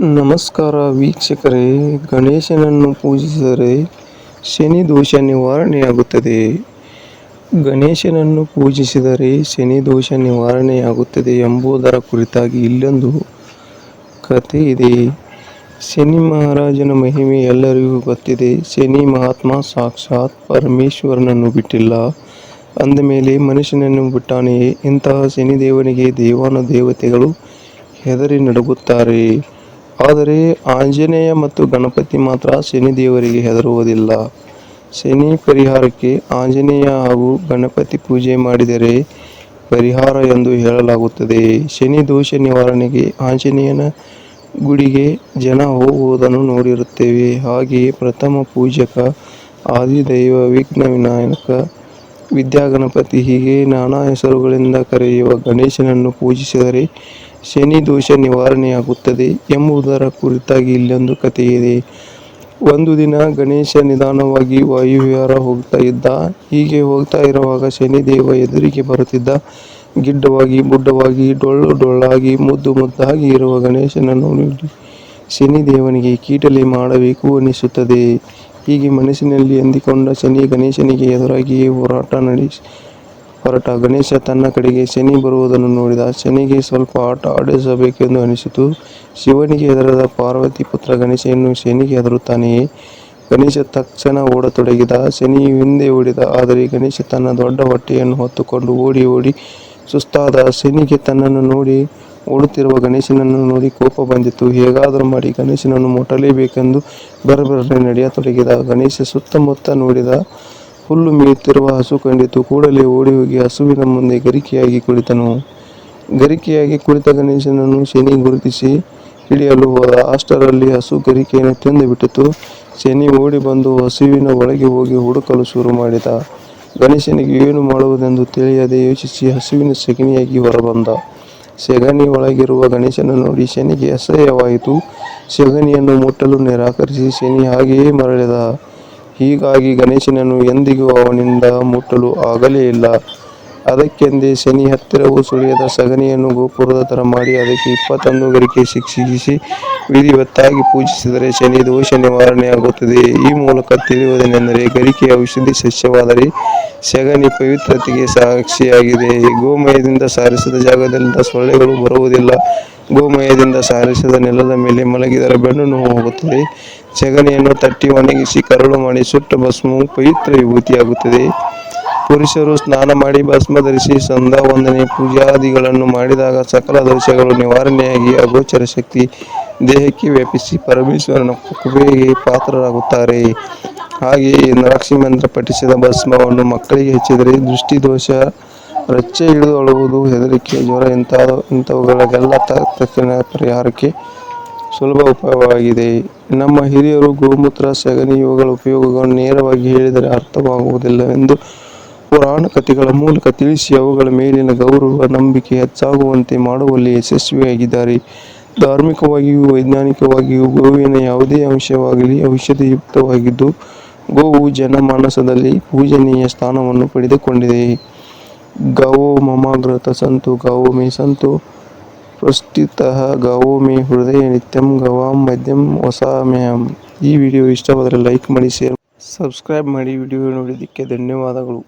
ನಮಸ್ಕಾರ ವೀಕ್ಷಕರೇ, ಗಣೇಶನನ್ನು ಪೂಜಿಸಿದರೆ ಶನಿ ದೋಷ ನಿವಾರಣೆಯಾಗುತ್ತದೆ. ಗಣೇಶನನ್ನು ಪೂಜಿಸಿದರೆ ಶನಿ ದೋಷ ನಿವಾರಣೆಯಾಗುತ್ತದೆ ಎಂಬುದರ ಕುರಿತಾಗಿ ಇಲ್ಲೊಂದು ಕಥೆ ಇದೆ. ಶನಿ ಮಹಾರಾಜನ ಮಹಿಮೆ ಎಲ್ಲರಿಗೂ ಗೊತ್ತಿದೆ. ಶನಿ ಮಹಾತ್ಮ ಸಾಕ್ಷಾತ್ ಪರಮೇಶ್ವರನನ್ನು ಬಿಟ್ಟಿಲ್ಲ. ಅಂದ ಮೇಲೆ ಮನುಷ್ಯನನ್ನು ಬಿಟ್ಟಾನೆಯೇ ಇಂತಹ ಶನಿದೇವನಿಗೆ ದೇವಾನು ದೇವತೆಗಳು ಹೆದರಿ ನಡುಗುತ್ತಾರೆ. ಆದರೆ ಆಂಜನೇಯ ಮತ್ತು ಗಣಪತಿ ಮಾತ್ರ ಶನಿ ದೇವರಿಗೆ ಹೆದರುವುದಿಲ್ಲ. ಶನಿ ಪರಿಹಾರಕ್ಕೆ ಆಂಜನೇಯ ಹಾಗೂ ಗಣಪತಿ ಪೂಜೆ ಮಾಡಿದರೆ ಪರಿಹಾರ ಎಂದು ಹೇಳಲಾಗುತ್ತದೆ. ಶನಿ ದೋಷ ನಿವಾರಣೆಗೆ ಆಂಜನೇಯನ ಗುಡಿಗೆ ಜನ ಹೋಗುವುದನ್ನು ನೋಡಿರುತ್ತೇವೆ. ಹಾಗೆಯೇ ಪ್ರಥಮ ಪೂಜಕ ಆದಿದೈವ ವಿಘ್ನ ವಿನಾಯಕ ವಿದ್ಯಾಗಣಪತಿ ಹೀಗೆ ನಾನಾ ಹೆಸರುಗಳಿಂದ ಕರೆಯುವ ಗಣೇಶನನ್ನು ಪೂಜಿಸಿದರೆ ಶನಿ ದೋಷ ನಿವಾರಣೆಯಾಗುತ್ತದೆ ಎಂಬುದರ ಕುರಿತಾಗಿ ಇಲ್ಲೊಂದು ಕಥೆಯಿದೆ ಒಂದು ದಿನ ಗಣೇಶ ನಿಧಾನವಾಗಿ ವಾಯುವಿಹಾರ ಹೋಗ್ತಾ ಇದ್ದ. ಹೀಗೆ ಹೋಗ್ತಾ ಇರುವಾಗ ಶನಿದೇವ ಎದುರಿಗೆ ಬರುತ್ತಿದ್ದ. ಗಿಡ್ಡವಾಗಿ, ಬುಡ್ಡವಾಗಿ, ಡೊಳ್ಳು ಡೊಳ್ಳಾಗಿ, ಮುದ್ದು ಮುದ್ದಾಗಿ ಇರುವ ಗಣೇಶನನ್ನು ನೋಡಿ ಶನಿದೇವನಿಗೆ ಕೀಟಲಿ ಮಾಡಬೇಕು ಅನಿಸುತ್ತದೆ. ಹೀಗೆ ಮನಸ್ಸಿನಲ್ಲಿ ಅಂದಿಕೊಂಡ ಶನಿ ಗಣೇಶನಿಗೆ ಎದುರಾಗಿಯೇ ಹೋರಾಟ ನಡೆಸಿ ಹೊರಟ. ಗಣೇಶ ತನ್ನ ಕಡೆಗೆ ಶನಿ ಬರುವುದನ್ನು ನೋಡಿದ ಶನಿಗೆ ಸ್ವಲ್ಪ ಆಟ ಆಡಿಸಬೇಕೆಂದು ಅನಿಸಿತು. ಶಿವನಿಗೆ ಎದುರಾದ ಪಾರ್ವತಿ ಪುತ್ರ ಗಣೇಶನು ಶನಿಗೆ ಎದುರುತ್ತಾನೆಯೇ ಗಣೇಶ ತಕ್ಷಣ ಓಡತೊಡಗಿದ. ಶನಿ ಹಿಂದೆ ಓಡಿದ. ಆದರೆ ಗಣೇಶ ತನ್ನ ದೊಡ್ಡ ಹೊಟ್ಟೆಯನ್ನು ಹೊತ್ತುಕೊಂಡು ಓಡಿ ಓಡಿ ಸುಸ್ತಾದ. ಶನಿಗೆ ತನ್ನನ್ನು ನೋಡಿ ಓಡುತ್ತಿರುವ ಗಣೇಶನನ್ನು ನೋಡಿ ಕೋಪ ಬಂದಿತು ಹೇಗಾದರೂ ಮಾಡಿ ಗಣೇಶನನ್ನು ಮುಟ್ಟಲೇಬೇಕೆಂದು ಬರಬರನೆ ನಡೆಯತೊಡಗಿದ ಗಣೇಶ ಸುತ್ತಮುತ್ತ ನೋಡಿದ ಹುಲ್ಲು ಮೇಯುತ್ತಿರುವ ಹಸು ಕಂಡಿತು. ಕೂಡಲೇ ಓಡಿ ಹೋಗಿ ಹಸುವಿನ ಮುಂದೆ ಗರಿಕೆಯಾಗಿ ಕುಳಿತನು. ಗರಿಕೆಯಾಗಿ ಕುಳಿತ ಗಣೇಶನನ್ನು ಶನಿ ಗುರುತಿಸಿ ಹಿಡಿಯಲು ಹೋದ. ಅಷ್ಟರಲ್ಲಿ ಹಸು ಗರಿಕೆಯನ್ನು ತಿಂದು ಬಿಟ್ಟಿತು ಶನಿ ಓಡಿ ಬಂದು ಹಸುವಿನ ಒಳಗೆ ಹೋಗಿ ಹುಡುಕಲು ಶುರು ಮಾಡಿದ. ಗಣೇಶನಿಗೆ ಏನು ಮಾಡುವುದೆಂದು ತಿಳಿಯದೆ ಯೋಚಿಸಿ ಹಸುವಿನ ಸಗಣಿಯಾಗಿ ಹೊರಬಂದ. ಸೆಗಣಿ ಒಳಗಿರುವ ಗಣೇಶನ ನೋಡಿ ಶನಿಗೆ ಅಸಹ್ಯವಾಯಿತು. ಸೆಗಣಿಯನ್ನು ಮುಟ್ಟಲು ನಿರಾಕರಿಸಿ ಶನಿ ಹಾಗೆಯೇ ಮರಳಿದ. ಹೀಗಾಗಿ ಗಣೇಶನನ್ನು ಎಂದಿಗೂ ಅವನಿಂದ ಮುಟ್ಟಲು ಆಗಲೇ ಇಲ್ಲ. ಅದಕ್ಕೆಂದೇ ಶನಿ ಹತ್ತಿರವೂ ಸುಳಿಯದ ಸಗಣಿಯನ್ನು ಗೋಪುರದ ಥರ ಮಾಡಿ ಅದಕ್ಕೆ ಇಪ್ಪತ್ತೊಂದು ಗರಿಕೆ ಶಿಕ್ಷಿಸಿ ವಿಧಿವತ್ತಾಗಿ ಪೂಜಿಸಿದರೆ ಶನಿ ದೋಷ ನಿವಾರಣೆಯಾಗುತ್ತದೆ. ಈ ಮೂಲಕ ತಿಳಿಯುವುದೇನೆಂದರೆ ಗರಿಕೆಯ ಔಷಧಿ ಸಸ್ಯವಾದರೆ ಸೆಗಣಿ ಪವಿತ್ರತೆಗೆ ಸಾಕ್ಷಿಯಾಗಿದೆ. ಗೋಮಯದಿಂದ ಸಾರಿಸಿದ ಜಾಗದಿಂದ ಸೊಳ್ಳೆಗಳು ಬರುವುದಿಲ್ಲ. ಗೋಮಯದಿಂದ ಸಾರಿಸಿದ ನೆಲದ ಮೇಲೆ ಮಲಗಿದರೆ ಬೆನ್ನು ನೋವು ಹೋಗುತ್ತದೆ. ಸೆಗಣಿಯನ್ನು ತಟ್ಟಿ ಒಣಗಿಸಿ ಕರಳು ಮಾಡಿ ಸುಟ್ಟ ಭಸ್ಮವು ಪವಿತ್ರ ವಿಭೂತಿಯಾಗುತ್ತದೆ. ಪುರುಷರು ಸ್ನಾನ ಮಾಡಿ ಭಸ್ಮ ಧರಿಸಿ ಸಂದ ವಂದನೆ ಪೂಜಾದಿಗಳನ್ನು ಮಾಡಿದಾಗ ಸಕಲ ದೋಷಗಳು ನಿವಾರಣೆಯಾಗಿ ಅಗೋಚರ ಶಕ್ತಿ ದೇಹಕ್ಕೆ ವ್ಯಾಪಿಸಿ ಪರಮೇಶ್ವರನ ಕೃಪೆಗೆ ಪಾತ್ರರಾಗುತ್ತಾರೆ. ಹಾಗೆಯೇ ನರಾಕ್ಷಿ ಪಠಿಸಿದ ಭಸ್ಮವನ್ನು ಮಕ್ಕಳಿಗೆ ಹೆಚ್ಚಿದರೆ ದೃಷ್ಟಿದೋಷ ರಚ್ಚೆ ಹಿಡಿದು ಅಳುವುದು ಹೆದರಿಕೆ, ಜ್ವರ ಇಂತಹ ಇಂಥವುಗಳಿಗೆಲ್ಲ ತಕ್ಷಣ ಪರಿಹಾರಕ್ಕೆ ಸುಲಭ ಉಪಾಯವಾಗಿದೆ ನಮ್ಮ ಹಿರಿಯರು ಗೋಮೂತ್ರ, ಸಗಣಿ ಇವುಗಳ ಉಪಯೋಗಗಳನ್ನು ನೇರವಾಗಿ ಹೇಳಿದರೆ ಅರ್ಥವಾಗುವುದಿಲ್ಲವೆಂದು ಪುರಾಣ ಕಥೆಗಳ ಮೂಲಕ ತಿಳಿಸಿ ಅವುಗಳ ಮೇಲಿನ ಗೌರವ, ನಂಬಿಕೆ ಹೆಚ್ಚಾಗುವಂತೆ ಮಾಡುವಲ್ಲಿ ಯಶಸ್ವಿಯಾಗಿದ್ದಾರೆ. ಧಾರ್ಮಿಕವಾಗಿಯೂ ವೈಜ್ಞಾನಿಕವಾಗಿಯೂ ಗೋವಿನ ಯಾವುದೇ ಅಂಶವಾಗಲಿ ಔಷಧಿಯುಕ್ತವಾಗಿದ್ದು ಗೋವು ಜನಮಾನಸದಲ್ಲಿ ಪೂಜನೀಯ ಸ್ಥಾನವನ್ನು ಪಡೆದುಕೊಂಡಿದೆ. ಗವೋ ಮಮಾಗ್ರತ ಸಂತು ಗೌ ಮೇ ಸಂತು, ಪ್ರಸ್ತುತಃ ಗವೋ ಮೇ ಹೃದಯ ನಿತ್ಯಂ, ಗವಾಂ ಮದ್ಯಂ ವಸಾಮ್ಯಹಂ. ಈ ವಿಡಿಯೋ ಇಷ್ಟವಾದರೆ ಲೈಕ್ ಮಾಡಿ, ಶೇರ್ ಸಬ್ಸ್ಕ್ರೈಬ್ ಮಾಡಿ. ವಿಡಿಯೋ ನೋಡಿದ್ದಕ್ಕೆ ಧನ್ಯವಾದಗಳು.